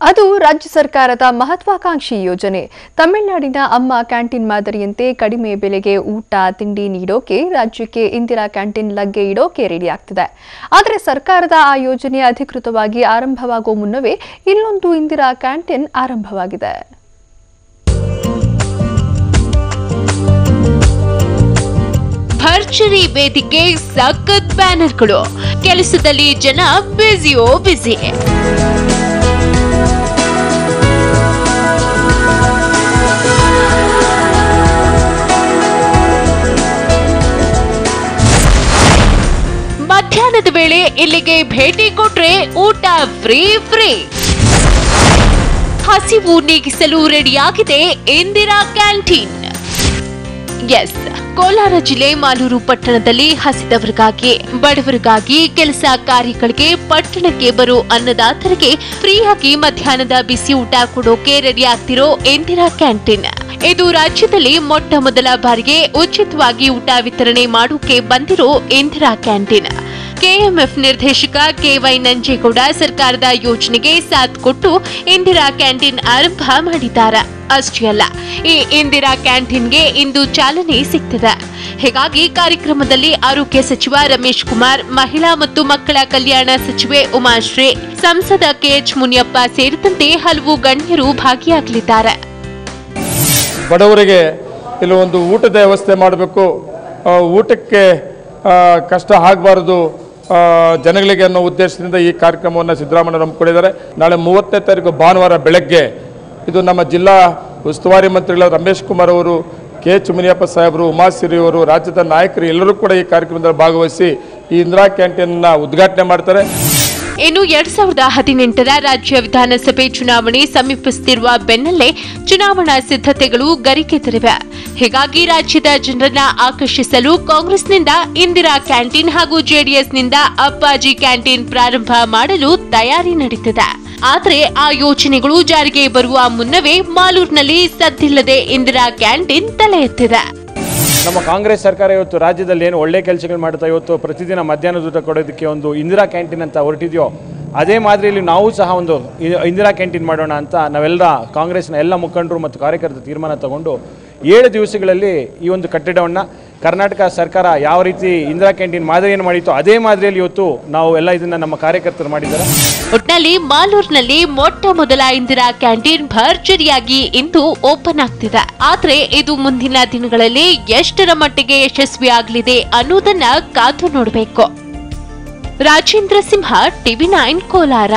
ಅದು ರಾಜ್ಯ ಸರ್ಕಾರದ ಮಹತ್ವಾಕಾಂಕ್ಷಿ ಯೋಜನೆ. ತಮಿಳುನಾಡಿನ ಅಮ್ಮ ಕ್ಯಾಂಟೀನ್ ಮಾದರಿಯಂತೆ ಕಡಿಮೆ ಬೆಲೆಗೆ ಊಟ, ತಿಂಡಿ ನೀಡೋಕೆ ರಾಜ್ಯಕ್ಕೆ ಇಂದಿರಾ ಕ್ಯಾಂಟೀನ್ ಲಗ್ಗೆ ಇಡೋಕೆ ರೆಡಿ ಆಗ್ತಿದೆ. ಆದರೆ ಸರ್ಕಾರದ ಆ ಯೋಜನೆ ಅಧಿಕೃತವಾಗಿ ಆರಂಭವಾಗುವ ಮುನ್ನವೇ ಇಲ್ಲೊಂದು ಇಂದಿರಾ ಕ್ಯಾಂಟೀನ್ ಆರಂಭವಾಗಿದೆ. ಭರ್ಜರಿ ವೇದಿಕೆ ಸಖತ್ ಬ್ಯಾನರ್ಗಳು. ಕೆಲಸದಲ್ಲಿ ಜನ ಬ್ಯುಸಿಯೋ ಬ್ಯುಸಿ ಇಲ್ಲಿಗೆ ಭೇಟಿ ಕೊಟ್ರೆ ಊಟ ಫ್ರೀ ಫ್ರೀ. ಹಸಿವು ನೀಗಿಸಲು ರೆಡಿಯಾಗಿದೆ ಇಂದಿರಾ ಕ್ಯಾಂಟೀನ್. ಎಸ್, ಕೋಲಾರ ಜಿಲ್ಲೆ ಮಾಲೂರು ಪಟ್ಟಣದಲ್ಲಿ ಹಸಿದವರಿಗಾಗಿ, ಬಡವರಿಗಾಗಿ ಕೆಲಸ ಕಾರ್ಯಗಳಿಗೆ ಪಟ್ಟಣಕ್ಕೆ ಬರೋ ಅನ್ನದಾತರಿಗೆ ಫ್ರೀಯಾಗಿ ಮಧ್ಯಾಹ್ನದ ಬಿಸಿ ಊಟ ಕೊಡೋಕೆ ರೆಡಿಯಾಗ್ತಿರೋ ಇಂದಿರಾ ಕ್ಯಾಂಟೀನ್. ಇದು ರಾಜ್ಯದಲ್ಲಿ ಮೊಟ್ಟ ಮೊದಲ ಬಾರಿಗೆ ಉಚಿತವಾಗಿ ಊಟ ವಿತರಣೆ ಮಾಡೋಕೆ ಬಂದಿರೋ ಇಂದಿರಾ ಕ್ಯಾಂಟೀನ್. ಕೆಎಂಎಫ್ ನಿರ್ದೇಶಕ ಕೆವೈ ನಂಜೇಗೌಡ ಸರ್ಕಾರದ ಯೋಜನೆಗೆ ಸಾಥ್ ಕೊಟ್ಟು ಇಂದಿರಾ ಕ್ಯಾಂಟೀನ್ ಆರಂಭ ಮಾಡಿದ್ದಾರೆ ಅಷ್ಟೇ ಅಲ್ಲ, ಈ ಇಂದಿರಾ ಕ್ಯಾಂಟೀನ್ಗೆ ಇಂದು ಚಾಲನೆ ಸಿಗ್ತದೆ. ಹೀಗಾಗಿ ಕಾರ್ಯಕ್ರಮದಲ್ಲಿ ಆರೋಗ್ಯ ಸಚಿವ ರಮೇಶ್ ಕುಮಾರ್, ಮಹಿಳಾ ಮತ್ತು ಮಕ್ಕಳ ಕಲ್ಯಾಣ ಸಚಿವೆ ಉಮಾಶ್ರೀ, ಸಂಸದ ಕೆಎಚ್ ಮುನಿಯಪ್ಪ ಸೇರಿದಂತೆ ಹಲವು ಗಣ್ಯರು ಭಾಗಿಯಾಗಲಿದ್ದಾರೆ. ಬಡವರಿಗೆ ಇಲ್ಲಿ ಒಂದು ಊಟದ ವ್ಯವಸ್ಥೆ ಮಾಡಬೇಕು. ಊಟಕ್ಕೆ ಕಷ್ಟ ಆಗಬಾರ್ದು. ಜನಗಳಿಗೆ ಅನ್ನೋ ಉದ್ದೇಶದಿಂದ ಈ ಕಾರ್ಯಕ್ರಮವನ್ನು ಸಿದ್ದರಾಮಯ್ಯ ಹಮ್ಮಿಕೊಂಡಿದ್ದಾರೆ ನಾಳೆ ಮೂವತ್ತನೇ ತಾರೀಕು ಭಾನುವಾರ ಬೆಳಗ್ಗೆ ಇದು ನಮ್ಮ ಜಿಲ್ಲಾ ಉಸ್ತುವಾರಿ ಮಂತ್ರಿಗಳಾದ ರಮೇಶ್ ಕುಮಾರ್ ಅವರು, ಕೆ ಎಚ್ ಮುನಿಯಪ್ಪ ಸಾಹೇಬರು ಉಮಾಸಿರಿ ಅವರು, ರಾಜ್ಯದ ನಾಯಕರು ಎಲ್ಲರೂ ಕೂಡ ಈ ಕಾರ್ಯಕ್ರಮದಲ್ಲಿ ಭಾಗವಹಿಸಿ ಈ ಇಂದಿರಾ ಕ್ಯಾಂಟೀನ್ನ ಉದ್ಘಾಟನೆ ಮಾಡ್ತಾರೆ. ಇನ್ನು ಎರಡ್ ಸಾವಿರದ ಹದಿನೆಂಟರ ರಾಜ್ಯ ವಿಧಾನಸಭೆ ಚುನಾವಣೆ ಸಮೀಪಿಸುತ್ತಿರುವ ಬೆನ್ನಲ್ಲೇ ಚುನಾವಣಾ ಸಿದ್ಧತೆಗಳು ಗರಿಕೆದರಿವೆ ಹೀಗಾಗಿ ರಾಜ್ಯದ ಜನರನ್ನ ಆಕರ್ಷಿಸಲು ಕಾಂಗ್ರೆಸ್ನಿಂದ ಇಂದಿರಾ ಕ್ಯಾಂಟೀನ್ ಹಾಗೂ ಜೆಡಿಎಸ್ನಿಂದ ಅಪ್ಪಾಜಿ ಕ್ಯಾಂಟೀನ್ ಪ್ರಾರಂಭ ಮಾಡಲು ತಯಾರಿ ನಡೀತಿದೆ. ಆದರೆ ಆ ಯೋಜನೆಗಳು ಜಾರಿಗೆ ಬರುವ ಮುನ್ನವೇ ಮಾಲೂರಿನಲ್ಲಿ ಸದ್ದಿಲ್ಲದೆ ಇಂದಿರಾ ಕ್ಯಾಂಟೀನ್ ತಲೆ ಎತ್ತಿದೆ. ನಮ್ಮ ಕಾಂಗ್ರೆಸ್ ಸರ್ಕಾರ ಇವತ್ತು ರಾಜ್ಯದಲ್ಲಿ ಏನು ಒಳ್ಳೆ ಕೆಲಸಗಳು ಮಾಡ್ತಾ ಇವತ್ತು ಪ್ರತಿದಿನ ಮಧ್ಯಾಹ್ನದ ಊಟ ಕೊಡೋದಕ್ಕೆ ಒಂದು ಇಂದಿರಾ ಕ್ಯಾಂಟೀನ್ ಅಂತ ಹೊರಟಿದೆಯೋ, ಅದೇ ಮಾದರಿಯಲ್ಲಿ ನಾವು ಸಹ ಒಂದು ಇಂದಿರಾ ಕ್ಯಾಂಟೀನ್ ಮಾಡೋಣ ಅಂತ ನಾವೆಲ್ಲ ಕಾಂಗ್ರೆಸ್ನ ಎಲ್ಲ ಮುಖಂಡರು ಮತ್ತು ಕಾರ್ಯಕರ್ತರು ತೀರ್ಮಾನ ತಗೊಂಡು ಏಳು ದಿವಸಗಳಲ್ಲಿ ಈ ಒಂದು ಕಟ್ಟಡವನ್ನು ಕರ್ನಾಟಕ ಸರ್ಕಾರ ಯಾವ ರೀತಿ ಇಂದಿರಾ ಕ್ಯಾಂಟೀನ್ ಮಾದರಿಯನ್ನು ಮಾಡಿತ್ತು ಅದೇ ಮಾದರಿಯಲ್ಲಿ ಇವತ್ತು ನಾವು ಎಲ್ಲ ಇದನ್ನ ನಮ್ಮ ಕಾರ್ಯಕರ್ತರು ಮಾಡಿದ್ದಾರೆ. ಒಟ್ನಲ್ಲಿ ಮಾಲೂರಿನಲ್ಲಿ ಮೊಟ್ಟ ಮೊದಲ ಇಂದಿರಾ ಕ್ಯಾಂಟೀನ್ ಭರ್ಜರಿಯಾಗಿ ಇಂದು ಓಪನ್ ಆಗ್ತಿದೆ. ಆದ್ರೆ ಇದು ಮುಂದಿನ ದಿನಗಳಲ್ಲಿ ಎಷ್ಟರ ಮಟ್ಟಿಗೆ ಯಶಸ್ವಿ ಆಗಲಿದೆ ಅನ್ನೋದನ್ನ ಕಾದು ನೋಡಬೇಕು. Rajendra Simha, TV nine Kolar.